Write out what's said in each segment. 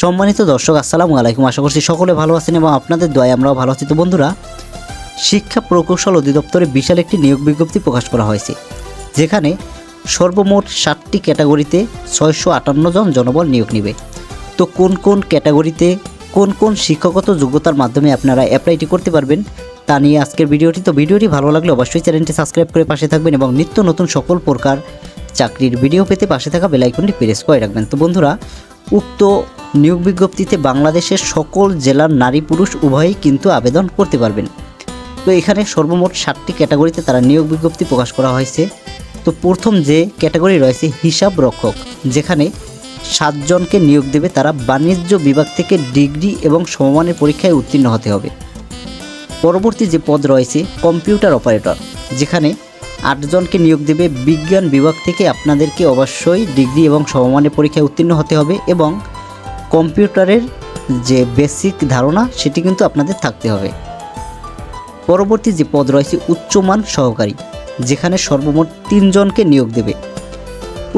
সম্মানিত দর্শক, আসসালামু আলাইকুম। আশা করছি সকলে ভালো আছেন এবং আপনাদের দয়া আমরাও ভালো আছি। তো বন্ধুরা, শিক্ষা প্রকৌশল অধিদপ্তরে বিশাল একটি নিয়োগ বিজ্ঞপ্তি প্রকাশ করা হয়েছে, যেখানে সর্বমোট ষাটটি ক্যাটাগরিতে ছয়শো আটান্ন জন জনবল নিয়োগ নেবে। তো কোন কোন ক্যাটাগরিতে কোন কোন শিক্ষাগত যোগ্যতার মাধ্যমে আপনারা অ্যাপ্লাইটি করতে পারবেন তা নিয়ে আজকের ভিডিওটি। তো ভিডিওটি ভালো লাগলে অবশ্যই চ্যানেলটি সাবস্ক্রাইব করে পাশে থাকবেন এবং নিত্য নতুন সকল প্রকার চাকরির ভিডিও পেতে পাশে থাকা বেলাইকনটি প্রেস করে রাখবেন। তো বন্ধুরা, উক্ত নিয়োগ বিজ্ঞপ্তিতে বাংলাদেশের সকল জেলার নারী পুরুষ উভয়ই কিন্তু আবেদন করতে পারবেন। তো এখানে সর্বমোট ষাটটি ক্যাটাগরিতে তারা নিয়োগ বিজ্ঞপ্তি প্রকাশ করা হয়েছে। তো প্রথম যে ক্যাটাগরি রয়েছে হিসাব রক্ষক, যেখানে সাতজনকে নিয়োগ দেবে তারা বাণিজ্য বিভাগ থেকে ডিগ্রি এবং সমমানের পরীক্ষায় উত্তীর্ণ হতে হবে। পরবর্তী যে পদ রয়েছে কম্পিউটার অপারেটর, যেখানে আটজনকে নিয়োগ দেবে বিজ্ঞান বিভাগ থেকে আপনাদেরকে অবশ্যই ডিগ্রি এবং সমমানের পরীক্ষায় উত্তীর্ণ হতে হবে এবং কম্পিউটারের যে বেসিক ধারণা, সেটি কিন্তু আপনাদের থাকতে হবে। পরবর্তী যে পদ রয়েছে, উচ্চমান সহকারী, যেখানে সর্বমোট তিনজনকে নিয়োগ দেবে।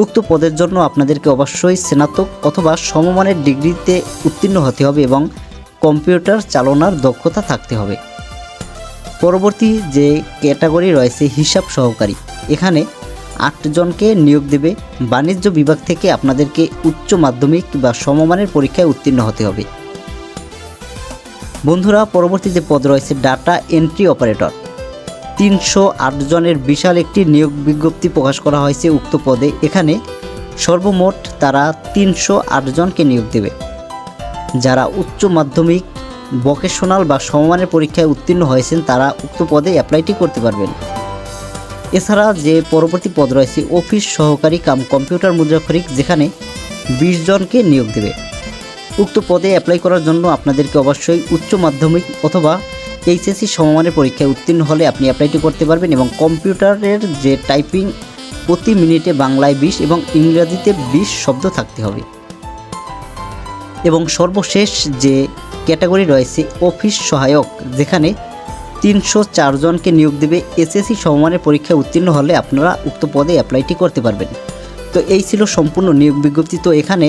উক্ত পদের জন্য আপনাদেরকে অবশ্যই স্নাতক অথবা সমমানের ডিগ্রিতে উত্তীর্ণ হতে হবে এবং কম্পিউটার চালনার দক্ষতা থাকতে হবে। পরবর্তী যে ক্যাটাগরি রয়েছে, হিসাব সহকারী, এখানে আটজনকে নিয়োগ দেবে। বাণিজ্য বিভাগ থেকে আপনাদেরকে উচ্চ মাধ্যমিক বা সমমানের পরীক্ষায় উত্তীর্ণ হতে হবে। বন্ধুরা, পরবর্তী যে পদ রয়েছে, ডাটা এন্ট্রি অপারেটর। তিনশো জনের বিশাল একটি নিয়োগ বিজ্ঞপ্তি প্রকাশ করা হয়েছে উক্ত পদে। এখানে সর্বমোট তারা তিনশো জনকে নিয়োগ দেবে। যারা উচ্চ মাধ্যমিক ভোকেশনাল বা সমমানের পরীক্ষায় উত্তীর্ণ হয়েছেন, তারা উক্ত পদে অ্যাপ্লাইটি করতে পারবেন। এছাড়া যে পরবর্তী পদ রয়েছে, অফিস সহকারী কাম কম্পিউটার মুদ্রাক্ষরিক যেখানে বিশ জনকে নিয়োগ দেবে। উক্ত পদে অ্যাপ্লাই করার জন্য আপনাদেরকে অবশ্যই উচ্চ মাধ্যমিক অথবা এইচএসসি সমমানের পরীক্ষায় উত্তীর্ণ হলে আপনি অ্যাপ্লাইটি করতে পারবেন এবং কম্পিউটারের যে টাইপিং প্রতি মিনিটে বাংলায় বিশ এবং ইংরাজিতে বিশ শব্দ থাকতে হবে। এবং সর্বশেষ যে ক্যাটাগরি রয়েছে, অফিস সহায়ক, যেখানে তিনশো চারজনকে নিয়োগ দেবে এসএসসি সমমানের পরীক্ষায় উত্তীর্ণ হলে আপনারা উক্ত পদে অ্যাপ্লাইটি করতে পারবেন। তো এই ছিল সম্পূর্ণ নিয়োগ বিজ্ঞপ্তি। তো এখানে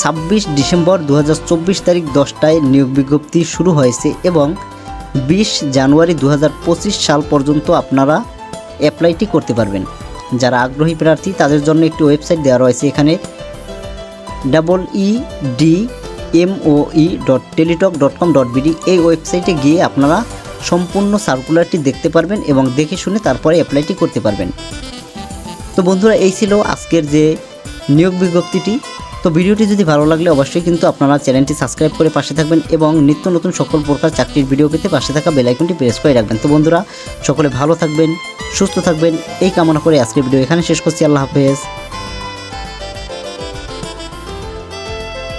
ছাব্বিশ ডিসেম্বর দু হাজার চব্বিশ তারিখ দশটায় নিয়োগ বিজ্ঞপ্তি শুরু হয়েছে এবং বিশ জানুয়ারি দু হাজার পঁচিশ সাল পর্যন্ত আপনারা অ্যাপ্লাইটি করতে পারবেন। যারা আগ্রহী প্রার্থী, তাদের জন্য একটি ওয়েবসাইট দেওয়া রয়েছে এখানে double E D MOE dot Teletalk dot com dot BD এই ওয়েবসাইটে গিয়ে আপনারা সম্পূর্ণ সার্কুলারটি দেখতে পারবেন এবং দেখে শুনে তারপরে অ্যাপ্লাইটি করতে পারবেন। তো বন্ধুরা, এই ছিল আজকের যে নিয়োগ বিজ্ঞপ্তিটি। তো ভিডিওটি যদি ভালো লাগলে অবশ্যই কিন্তু আপনারা চ্যানেলটি সাবস্ক্রাইব করে পাশে থাকবেন এবং নিত্য নতুন সকল প্রকার চাকরির ভিডিও পেতে পাশে থাকা বেলাইকনটি প্রেস করে রাখবেন। তো বন্ধুরা, সকলে ভালো থাকবেন, সুস্থ থাকবেন, এই কামনা করে আজকের ভিডিও এখানে শেষ করছি। আল্লাহ হাফেজ।